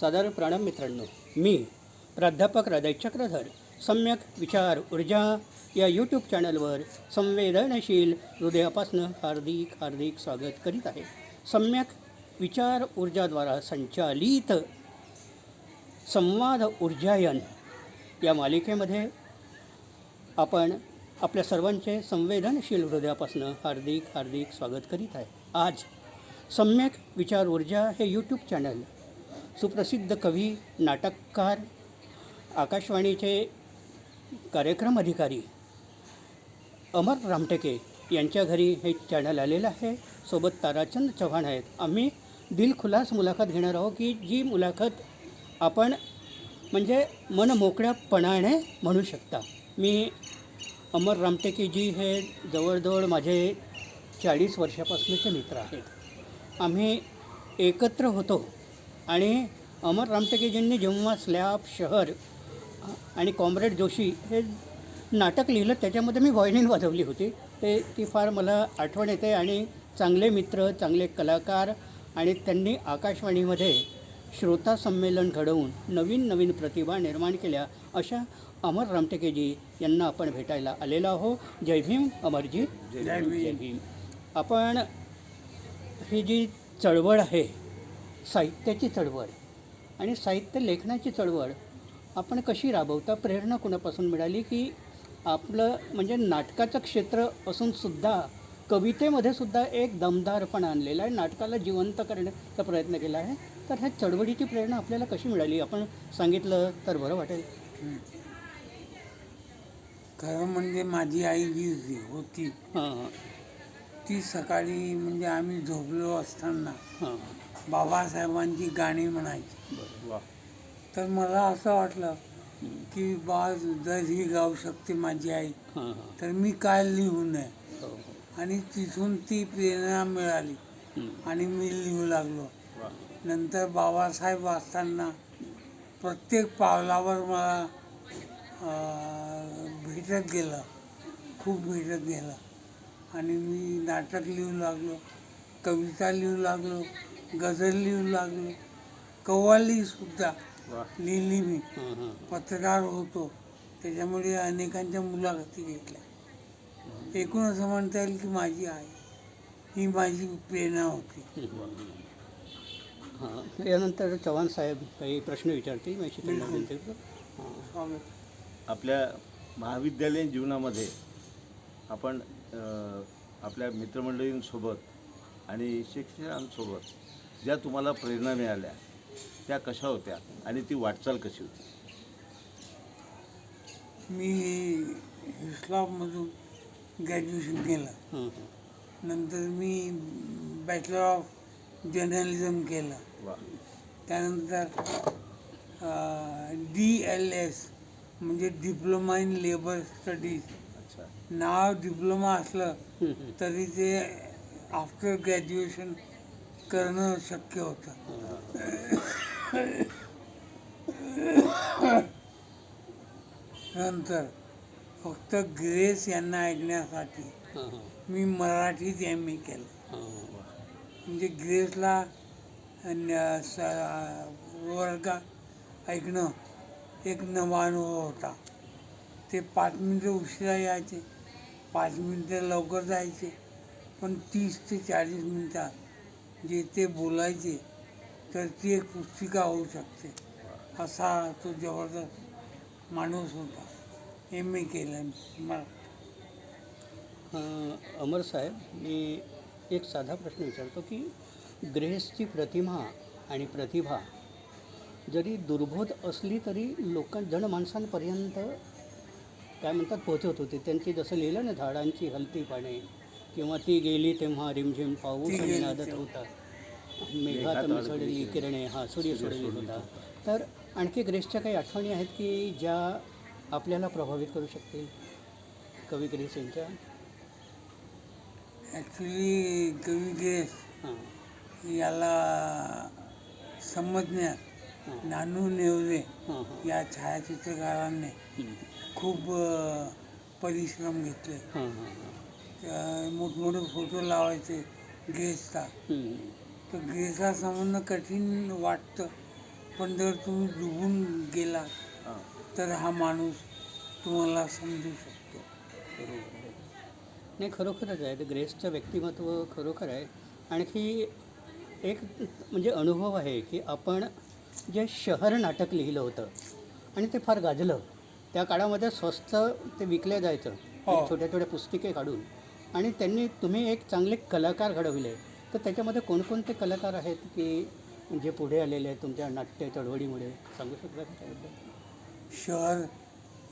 सादर प्रणाम मित्रांनो. मी प्राध्यापक हृदय चक्रधर. सम्यक विचार ऊर्जा या यूट्यूब चॅनलवर संवेदनशील हृदयापासनं हार्दिक हार्दिक स्वागत करीत आहे. सम्यक विचार ऊर्जाद्वारा संचालित संवाद ऊर्जायन या मालिकेमध्ये आपण आपल्या सर्वांचे संवेदनशील हृदयापासनं हार्दिक हार्दिक स्वागत करीत आहे. आज सम्यक विचार ऊर्जा हे यूट्यूब चॅनल सुप्रसिद्ध कवी नाटककार आकाशवाणीचे कार्यक्रम अधिकारी अमर रामटेके यांच्या घरी हे चॅनल आलेलं आहे. सोबत ताराचंद चव्हाण आहेत. आम्ही दिलखुलास मुलाखत घेणार आहोत की जी मुलाखत आपण म्हणजे मन मोकळ्यापणाने म्हणू शकता. मी अमर रामटेकेजी हे जवळजवळ माझे चाळीस वर्षापासूनचे मित्र आहेत. आम्ही एकत्र होतो. आणि अमर रामटेकेजींनी जेव्हा स्लॅब शहर आणि कॉम्रेड जोशी हे नाटक लिहिलं त्याच्यामध्ये मी व्हायलिन वाजवली होती. ते ती फार मला आठवण येते आणि चांगले मित्र चांगले कलाकार आणि त्यांनी आकाशवाणीमध्ये श्रोता संमेलन घडवून नवीन नवीन प्रतिभा निर्माण केल्या अशा अमर रामटेकेजी यांना आपण भेटायला आलेलो आहो जय भीम अमरजी. जय भीम. जय भीम. आपण ही जी चळवळ आहे साहित्याची चळवळ. आणि साहित्य लेखनाची चळवळ आपण कशी राबवता? प्रेरणा कुणापासून मिळाली की आपलं म्हणजे नाटकाचं क्षेत्र असून सुद्धा कवितेमध्ये सुद्धा एक दमदारपणा आणलेला आहे नाटकाला जिवंत करण्याचा प्रयत्न केला आहे. तर ह्या चळवळीची प्रेरणा आपल्याला कशी मिळाली? आपण सांगितलं तर बरं वाटेल. खरं म्हणजे माझी आई जी होती. हां ती सकाळी म्हणजे आम्ही झोपलो असताना हां. बाबासाहेबांची गाणी म्हणायची. वा. तर मला असं वाटलं की बा जर ही गाऊ शकते माझी आई हां हां. तर मी काय लिहू नये? हो हो. आणि तिथून ती प्रेरणा मिळाली. आणि मी लिहू लागलो. वा. नंतर बाबासाहेब असताना प्रत्येक पावलावर मला अं, भेटत गेलं. खूप भेटत गेलं. आणि मी नाटक लिहू लागलो कविता लिहू लागलो. गझल लिहू लागलो कव्वालीसुद्धा वा. लिहिली मी. पत्रकार होतो. त्याच्यामुळे अनेकांच्या मुलाखती घेतल्या. एकूण असं म्हणता येईल की माझी आई ही माझी प्रेरणा होती. हां. यानंतर चव्हाण साहेब काही प्रश्न विचारतील? मी शिकवणार बिलकुल. त्यांचे. स्वागत आपल्या महाविद्यालयीन जीवनामध्ये आपण आपल्या मित्रमंडळींसोबत आणि शिक्षकांसोबत ज्या तुम्हाला प्रेरणा मिळाल्या त्या कशा होत्या आणि ती वाटचाल कशी होती? मी हिस्लॉपमधून ग्रॅज्युएशन केलं. नंतर मी बॅचलर ऑफ जर्नलिझम केलं. त्यानंतर डी एल एस म्हणजे डिप्लोमा इन लेबर स्टडीज अच्छा. नाव डिप्लोमा असलं. तरी ते आफ्टर ग्रॅज्युएशन करणं शक्य होतं. नंतर फक्त ग्रेस यांना ऐकण्यासाठी मी मराठीत एम ए केलं. म्हणजे ग्रेसला न- स- वर्गात ऐकणं एक नवा अनुभव होता. ते पाच मिनटं उशिरा यायचे पाच मिनटं लवकर जायचे पण तीस ते चाळीस मिनटात जे ते बोलायचे तर ती एक पुस्तिका होऊ शकते. असा तो जबरदस्त माणूस होता. एम ए केलं अमर साहेब मी एक साधा प्रश्न विचारतो की ग्रेसची प्रतिमा आणि प्रतिभा जरी दुर्बोध असली तरी लोक जनमाणसांपर्यंत काय म्हणतात पोहोचत होते. त्यांची जसं लिहिलं ना झाडांची हलती पाने किंवा ती गेली तेव्हा रिमझिम पाऊस आणि नादत. होता. मेघात मिसळली किरणे हा सूर्य सोडली होता. तर आणखी ग्रेसच्या काही आठवणी आहेत की ज्या आपल्याला प्रभावित करू शकतील? कवी ग्रेस यांच्या? ॲक्च्युली कवी ग्रेस याला समजण्यात नानू हां या छायाचित्रकारांनी. खूप परिश्रम घेतले. मोठमोठे फोटो लावायचे ग्रेसचा हं. तर ग्रेसला समजणं कठीण वाटतं पण जर तुम्ही डुबून गेला तर हा माणूस तुम्हाला समजू शकतो. बरोबर नाही खरोखरच आहे. ते ग्रेसचं व्यक्तिमत्व खरोखर आहे. आणखी एक म्हणजे अनुभव आहे की आपण जे शहर नाटक लिहिलं होतं आणि ते फार गाजलं त्या काळामध्ये स्वस्त ते विकलं जायचं. हो. छोट्या छोट्या पुस्तिके काढून. आणि त्यांनी तुम्ही एक चांगले कलाकार घडविले. तर त्याच्यामध्ये कोणकोणते कलाकार आहेत की जे पुढे आलेले आहेत तुमच्या नाट्य चळवळीमुळे? सांगू शकता त्याबद्दल? शहर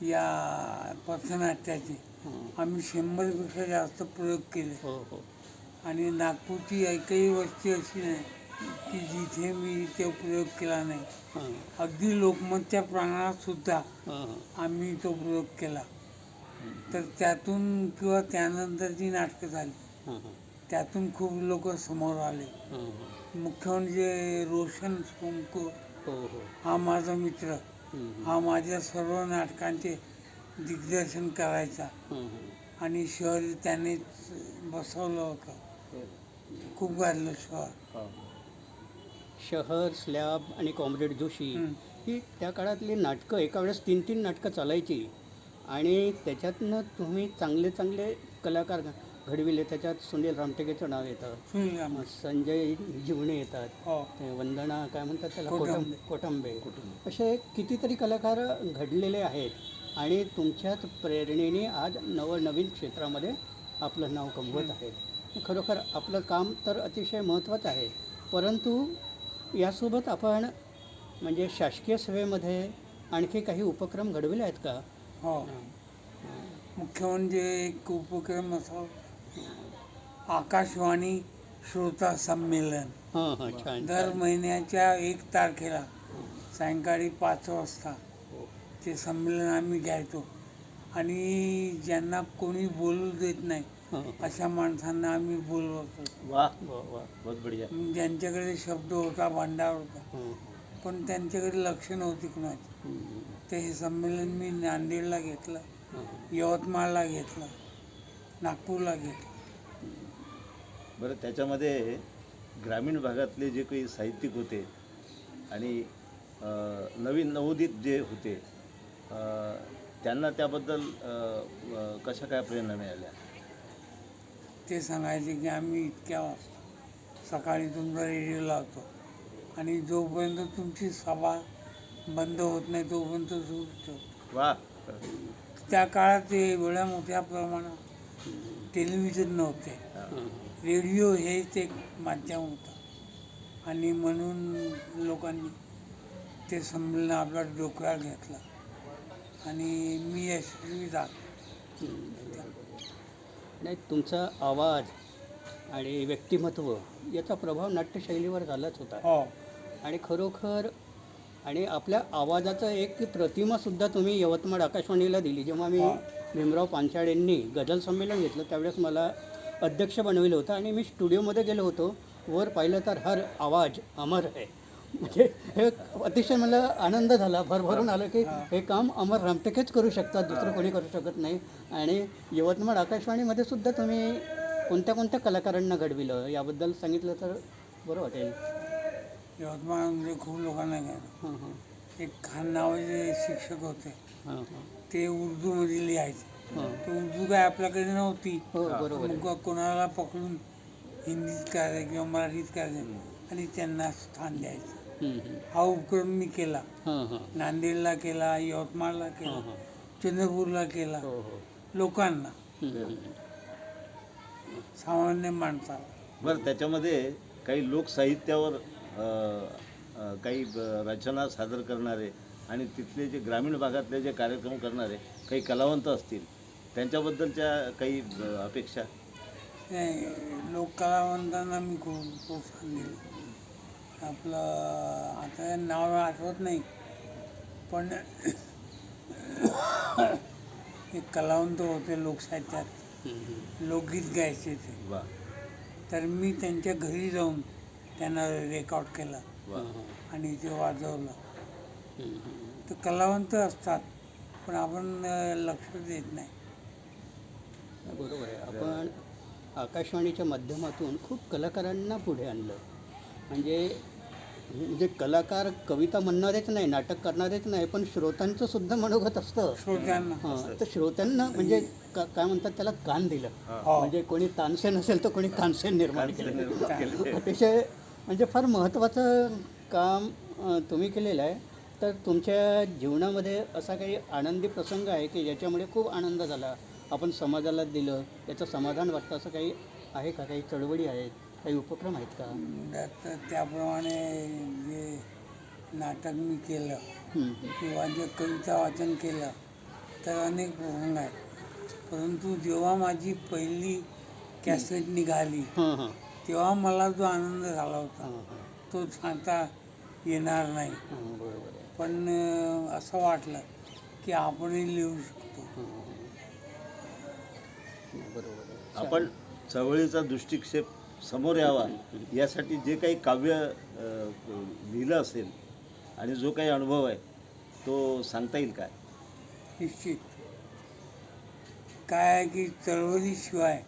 या पथनाट्याचे आम्ही शंभरपेक्षा जास्त प्रयोग केले. हो हो. आणि नागपूरची एकही वस्ती अशी नाही की जिथे मी ते प्रयोग केला नाही. हां. अगदी लोकमतच्या प्रांगणात सुद्धा हां हां. आम्ही तो प्रयोग केला. तर त्यातून किंवा त्यानंतर जी नाटकं झाली त्यातून खूप लोक समोर आले. मुख्य म्हणजे रोशन सोमको हो हो. हा माझा मित्र. हा माझ्या सर्व नाटकांचे दिग्दर्शन करायचा. आणि शहर त्यानेच बसवलं होतं. खूप गाजलं शहर. हां शहर स्लॅब आणि कॉम्रेड जोशी. ही. त्या काळातली नाटकं एका वेळेस तीन तीन नाटकं चालायची. आणि त्याच्यातनं तुम्ही चांगले चांगले कलाकार घडविले. त्याच्यात सुनील रामटेकेचं नाव येतं. संजय जीवणे येतात. हो. ते वंदना काय म्हणतात त्याला? कोटंबे. कोटंबे कोटंबे. असे कितीतरी कलाकार घडलेले आहेत आणि तुमच्याच प्रेरणेने आज नवनवीन क्षेत्रामध्ये आपलं नाव कमवत आहेत. खरोखर आपलं काम तर अतिशय महत्त्वाचं आहे. परंतु यासोबत आपण म्हणजे शासकीय सेवेमध्ये आणखी काही उपक्रम घडविले आहेत का? हो. मुख्य म्हणजे एक उपक्रम असा आकाशवाणी श्रोता संमेलन. दर. महिन्याच्या एक तारखेला सायंकाळी पाच वाजता ते संमेलन आम्ही घ्यायचो. आणि ज्यांना कोणी बोलू देत नाही. अशा माणसांना आम्ही बोलवतो. ज्यांच्याकडे शब्द होता भांडार होता पण त्यांच्याकडे लक्ष नव्हती कुणाची. तर हे संमेलन मी नांदेडला घेतलं. यवतमाळला घेतलं नागपूरला घेतलं बरं त्याच्यामध्ये ग्रामीण भागातले जे काही साहित्यिक होते आणि नवीन नवोदित जे होते त्यांना त्याबद्दल कशा काय प्रेरणा मिळाल्या ते सांगायचे की आम्ही इतक्या वाजता सकाळी तुमचा रेडिओ लावतो आणि जोपर्यंत तुमची सभा बंद होत नाही तोपर्यंत सुरू ठेवतो वा. त्या काळात ते एवढ्या मोठ्या प्रमाणात टेलिव्हिजन नव्हते. हं, रेडिओ हेच एक माध्यम होतं. आणि म्हणून लोकांनी ते संमेलन आपल्या डोक्यावर घेतलं. आणि मी यशस्वी झालो. नाही तुमचा आवाज आणि व्यक्तिमत्व याचा प्रभाव नाट्यशैलीवर झालाच होता. हो. आणि खरोखर आणि आपल्या आवाजाचं एक प्रतिमासुद्धा तुम्ही यवतमाळ आकाशवाणीला दिली. जेव्हा मी. भीमराव पांचाळेंनी गझल संमेलन घेतलं त्यावेळेस मला अध्यक्ष बनविलं होतं आणि मी स्टुडिओमध्ये गेलो होतो. वर पाहिलं तर हर आवाज अमर आहे. म्हणजे हे अतिशय मला आनंद झाला. भरभरून आलं की हे. काम अमर रामटेकेच करू शकतात दुसरं कोणी करू शकत नाही. आणि यवतमाळ आकाशवाणीमध्ये सुद्धा तुम्ही कोणत्या कोणत्या कलाकारांना घडविलं? याबद्दल सांगितलं तर बरं वाटेल. यवतमाळमध्ये खूप लोकांना घ्यायला हां हां एक खान नावाचे शिक्षक होते ते उर्दूमध्ये लिहायचे. हां. तर उर्दू काय आपल्याकडे नव्हती. हो मग कोणाला पकडून हिंदीत करायचं किंवा मराठीत करायचं आणि त्यांना स्थान द्यायचं. हा उपक्रम मी केला. हां हां. नांदेडला केला यवतमाळला केला हां. चंद्रपूरला केला. हो हो. लोकांना. सामान्य माणसाला. बरं त्याच्यामध्ये काही लोकसाहित्यावर काही रचना सादर करणारे आणि तिथले जे ग्रामीण भागातले जे कार्यक्रम करणारे काही कलावंत असतील त्यांच्याबद्दलच्या काही अपेक्षा? नाही, लोककलावंतांना मी खूप प्रोत्साहन दिलं आपलं आता नाव आठवत नाही पण एक कलावंत होते लोकसाहित्यात. लोकगीत गायचे ते. वा. तर मी त्यांच्या घरी जाऊन त्यांना रेकॉर्ड केला हां, हां. आणि ते वाजवलं. हम्म, हम्म. तर कलावंत असतात पण आपण लक्ष देत नाही. बरोबर आहे. आपण आकाशवाणीच्या माध्यमातून खूप कलाकारांना पुढे आणलं. म्हणजे म्हणजे कलाकार कविता म्हणणारेच नाही नाटक करणारेच नाही पण श्रोत्यांचं सुद्धा मनोगत असतं. श्रोत्यांना. हां तर श्रोत्यांना म्हणजे का- काय म्हणतात त्याला कान दिलं. हो. म्हणजे कोणी तानसेन असेल तर कोणी तानसेन निर्माण केलं. निर्माण केले. अतिशय म्हणजे फार महत्त्वाचं काम तुम्ही केलेलं आहे. तर तुमच्या जीवनामध्ये असा काही आनंदी प्रसंग आहे की ज्याच्यामुळे खूप आनंद झाला? आपण समाजाला दिलं याचं समाधान वाटतं असं काही आहे का? काही चळवळी आहेत? काही उपक्रम आहेत का? तर त्याप्रमाणे जे नाटक मी केलं किंवा जे कविता वाचन केलं तर अनेक प्रसंग आहेत. परंतु जेव्हा माझी पहिली कॅसेट निघाली तेव्हा मला जो आनंद झाला होता तो सांगता येणार नाही. बरोबर पण असं वाटलं की आपणही लिहू शकतो. बरोबर आपण चळवळीचा दृष्टिक्षेप समोर यावा यासाठी जे काही काव्य लिहिलं असेल आणि जो काही अनुभव आहे तो सांगता येईल काय? निश्चित. काय आहे की चळवळीशिवाय